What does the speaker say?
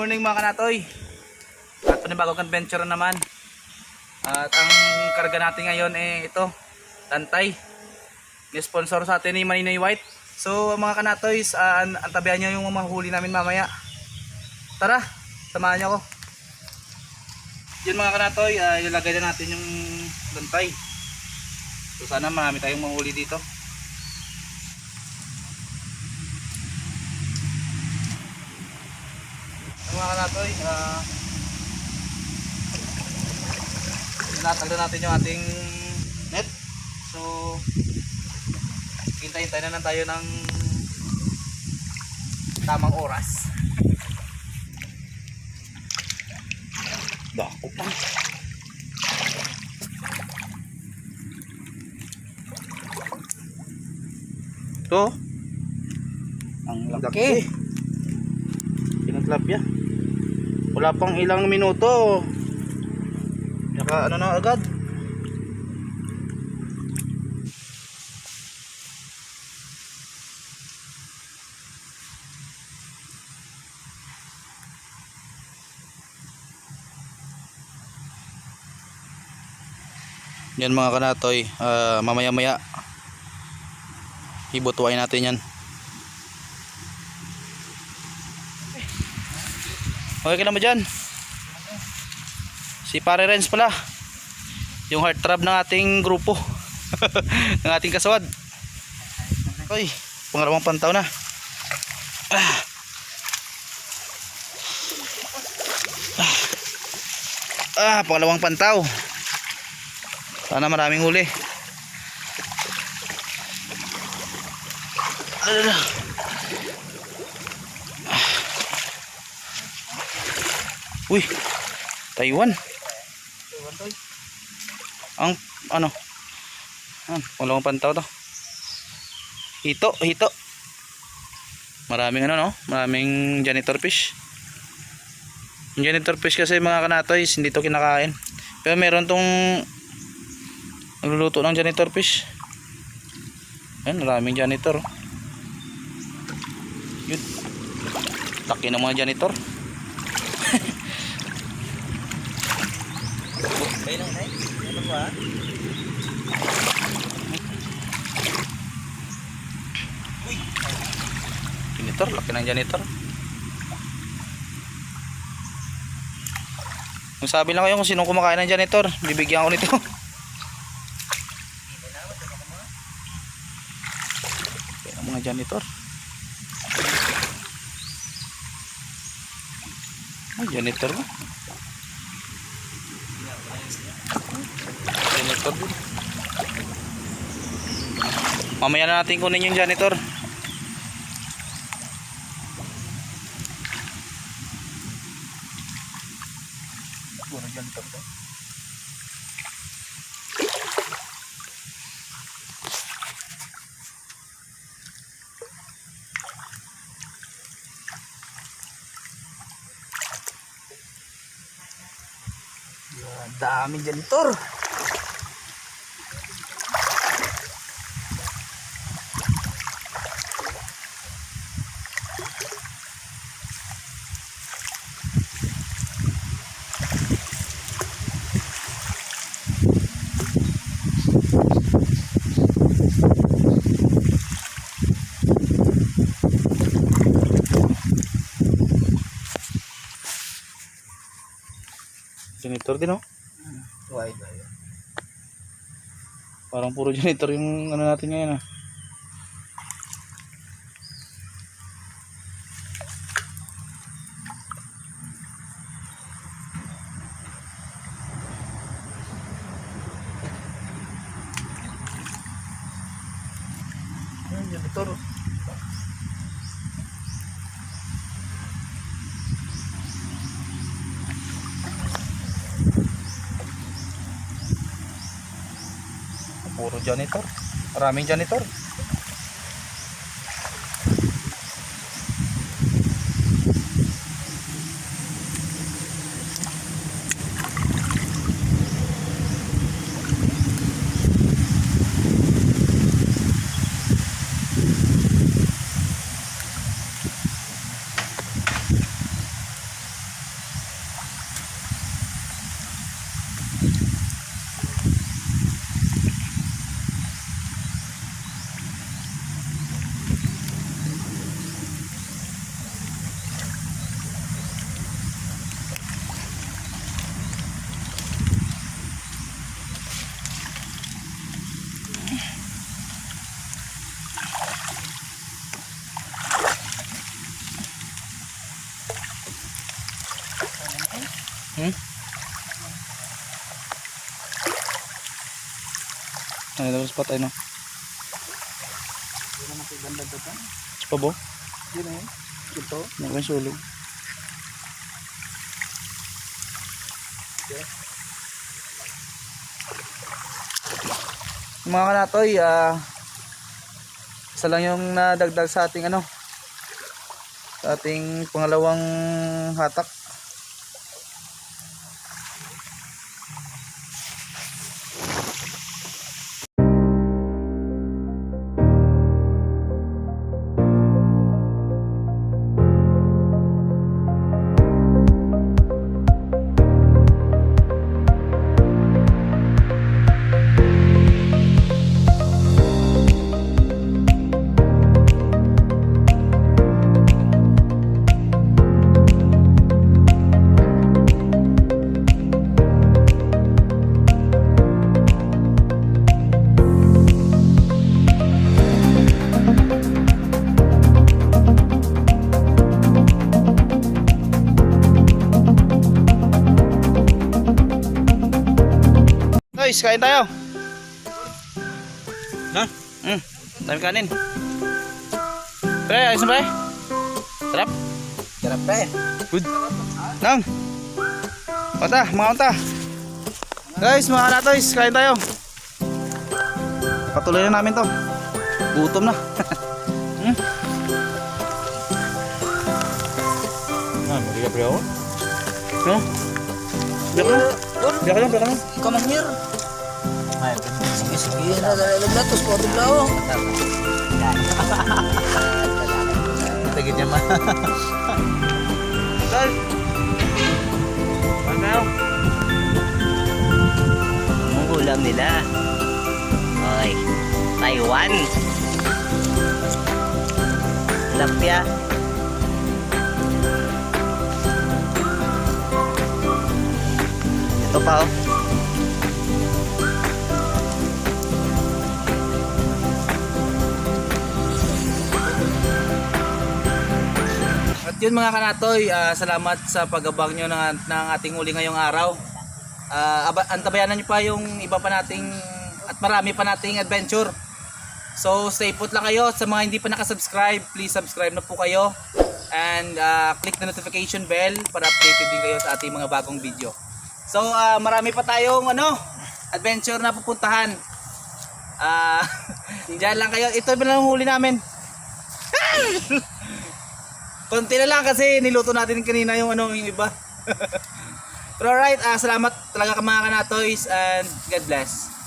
morning mga kanatoy. At panibagong adventure na naman. At ang karga natin ngayon eh ito, tantay. Ni-sponsor sa atin ni Maninoy White. So mga kanatoy, uh, antabihan nyo yung mga namin mamaya. Tara, samahan nyo ako. Yun mga kanatoy, uh, ilalagay na natin yung tantay. So sana marami tayong mahuli dito. Mga kanatoy, ah tinatagda natin yung ating net. So, hintay-hintay na lang tayo ng tamang oras. Dako pa. Ito. Ang laki. Pinatlapya. Wala pang ilang minuto. Naka ano na agad. Yan mga kanatoy, ah, mamaya maya ibutuin natin yan. Okay ka na ba dyan? Si Pare Renz pala. Yung heartthrob ng ating grupo. ng ating kasawad. Oy, pangalawang pantaw na. Ah. Ah, pangalawang pantaw. Sana maraming huli. Alala. Uy, Taiwan. Ang ano? Ang pangalawang pantaw to. Hito, hito. Maraming ano no? Maraming janitor fish. Yung janitor fish kasi mga kanatoy, hindi to kinakain. Pero meron tong nagluluto ng janitor fish. Ayan, maraming janitor. Yun. Laki ng mga janitor. Kayo lang, Nay? Ano ba? Janitor, laki ng janitor. Kung sabi lang kayo kung sinong kumakain ng janitor, bibigyan ko nito. Kaya ng mga janitor. Ay, janitor ba? Janitor. Mamaya na natin kunin yung janitor. Puro janitor to. Yan, daming janitor. Janitor din oh. Wide, wide. Parang puro janitor yung ano natin ngayon ah. puro janitor maraming janitor Ano daw spot ay no? Pa bo? Yun na yun. Ito. Ba sulog? Mga kanatoy, ah isa lang yung nadagdag sa ating ano sa ating pangalawang hatak. Guys, kain tayo. Ha? Hmm, dami kanin. Pre, ayos na pre? Sarap? Sarap pa eh. Good. Nang. Mata, mga mata. Guys, mga kanatoys, kain tayo. Patuloy na namin to. Gutom na. hmm? Ah, mali ka pre ako? No? Biyak na. Biyak na, biyak na. Kamangir. Ay, sige, sige. Nalalatos ko. Ito ako. Tagit niya ma. Kain tayo. Ang ulam nila. Okay. Taiwan. Lapya. Ito pa oh. Yun mga kanatoy, ah, salamat sa pagabang nyo ng, ng ating uli ngayong araw. Aba, antabayanan nyo pa yung iba pa nating at marami pa nating adventure. So stay put lang kayo. Sa mga hindi pa nakasubscribe, please subscribe na po kayo. And ah, click the notification bell para updated din kayo sa ating mga bagong video. So ah, marami pa tayong ano, adventure na pupuntahan. Ah, diyan lang kayo. Ito ba lang ang huli namin? Konti na lang kasi niluto natin kanina yung ano yung iba. Pero alright, ah, salamat talaga ka mga kanatoys and God bless.